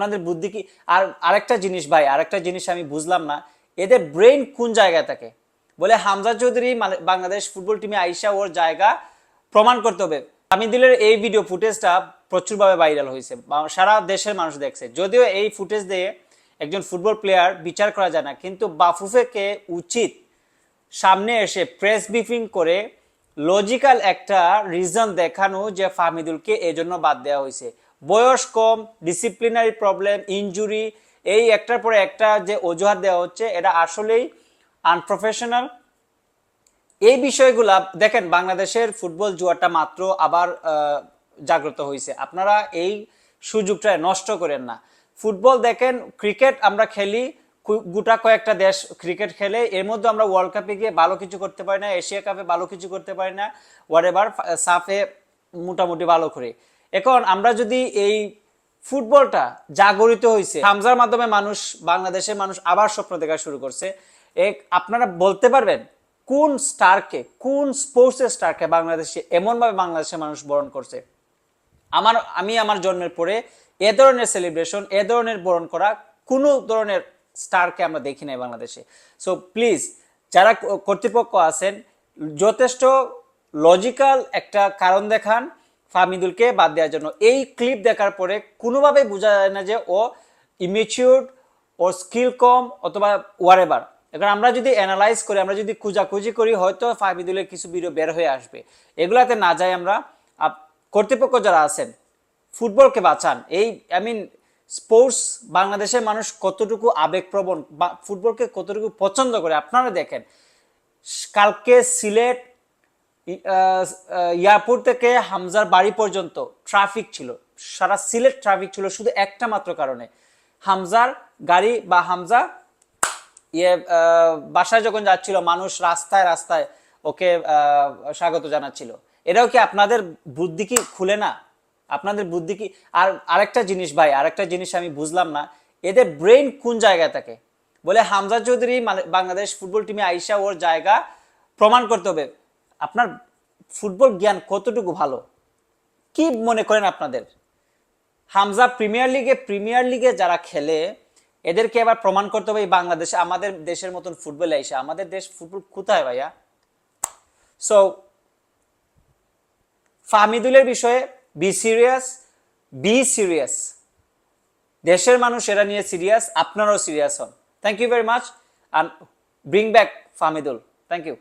আপনাদের বুদ্ধি কি? আর আরেকটা জিনিস ভাই, আরেকটা জিনিস আমি বুঝলাম না, এদের ব্রেন কোন জায়গায় থাকে? বলে হামজা চৌধুরী মানে- বাংলাদেশ ফুটবল টিমে আইসা ওর জায়গা প্রমাণ করতে হবে। আমিদুলের এই ভিডিও ফুটেজটা প্রচুরভাবে ভাইরাল হয়েছে সারা দেশের মানুষ দেখছে। যদিও এই ফুটেজ দিয়ে একজন ফুটবল প্লেয়ার বিচার করা যায় না, কিন্তু বাফুফেকে উচিত সামনে এসে প্রেস ব্রিফিং করে লজিক্যাল একটা রিজন দেখানো যে ফাহমিদুলকে এজন্য বাদ দেওয়া হয়েছে। বয়স কম ডিসিপ্লিনারি প্রবলেম ইনজুরি এই একটার পরে একটা যে অজুহাত দেওয়া হচ্ছে, এটা আসলেই আনপ্রফেশনাল এই বিষয়গুলা, দেখেন, বাংলাদেশের ফুটবল জুয়াটা মাত্র আবার জাগ্রত হয়েছে আপনারা এই সুযোগটা নষ্ট করেন না। ফুটবল দেখেন, ক্রিকেট আমরা খেলি গোটা কয়েকটা দেশ ক্রিকেট খেলে, এর মধ্যে আমরা ওয়ার্ল্ড কাপে গিয়ে ভালো কিছু করতে পারি না এশিয়া কাপে ভালো কিছু করতে পারি না ওয়ার এভার সাফে মোটামুটি ভালো করে। এখন আমরা যদি এই ফুটবলটা জাগরিত হয়েছে হামজার মাধ্যমে মানুষ, বাংলাদেশের মানুষ আবার স্বপ্ন দেখা শুরু করছে। এক, আপনারা বলতে পারবেন কোন স্টারকে, কোন স্পোর্টসের স্টারকে বাংলাদেশে এমনভাবে বাংলাদেশের মানুষ বরণ করছে। আমার, আমি আমার জন্মের পরে এ ধরনের সেলিব্রেশন এ ধরনের বরণ করা কোনো ধরনের স্টারকে আমরা দেখি নাই বাংলাদেশে। সো প্লিজ যারা কর্তৃপক্ষ আছেন, যথেষ্ট লজিক্যাল একটা কারণ দেখান। ফাহমিদুলকে বাদ দেওয়ার জন্য। এই ক্লিপ দেখার পরে কোনোভাবেই বোঝা যায় না যে ও ইমেচিউর ওর স্কিল কম অথবা ওয়ারেভার এখন আমরা যদি অ্যানালাইজ করি, আমরা যদি খুঁজাখুঁজি করি, হয়তো ফাহমিদুলের কিছু ভিডিও বের হয়ে আসবে। এগুলাতে না যাই আমরা কর্তৃপক্ষ যারা আছেন, ফুটবলকে বাঁচান। এই আই মিন স্পোর্টস বাংলাদেশের মানুষ কতটুকু আবেগপ্রবণ বা ফুটবলকে কতটুকু পছন্দ করে, আপনারা দেখেন। কালকে সিলেট এয়ারপোর্ট থেকে হামজার বাড়ি পর্যন্ত ট্রাফিক ছিল। সারা সিলেট ট্রাফিক ছিল শুধু একটা মাত্র কারণে। হামজার গাড়ি বা হামজা ইয়ে বাসায় যখন যাচ্ছিল, মানুষ রাস্তায় রাস্তায় ওকে স্বাগত জানাচ্ছিল। এটাও কি আপনাদের বুদ্ধি কি খুলে না? আপনাদের বুদ্ধি কি? আর আরেকটা জিনিস ভাই, আরেকটা জিনিস আমি বুঝলাম না। এদের ব্রেন কোন জায়গায় থাকে? বলে হামজা চৌধুরী মানে- বাংলাদেশ ফুটবল টিমে আইসা ওর জায়গা প্রমাণ করতে হবে। আপনার ফুটবল জ্ঞান কতটুকু ভালো? কি মনে করেন আপনাদের? হামজা প্রিমিয়ার লিগে প্রিমিয়ার লিগে যারা খেলে, এদেরকে আবার প্রমাণ করতে হবে এই বাংলাদেশে, আমাদের দেশের মতন ফুটবল আইসা আমাদের দেশ ফুটবল কোথায় ভাইয়া? সো ফাহমিদুলের বিষয়ে বি সিরিয়াস বি সিরিয়াস। দেশের মানুষ এরা নিয়ে সিরিয়াস, আপনারাও সিরিয়াস হন। Thank you very much and bring back Fahmidul. Thank you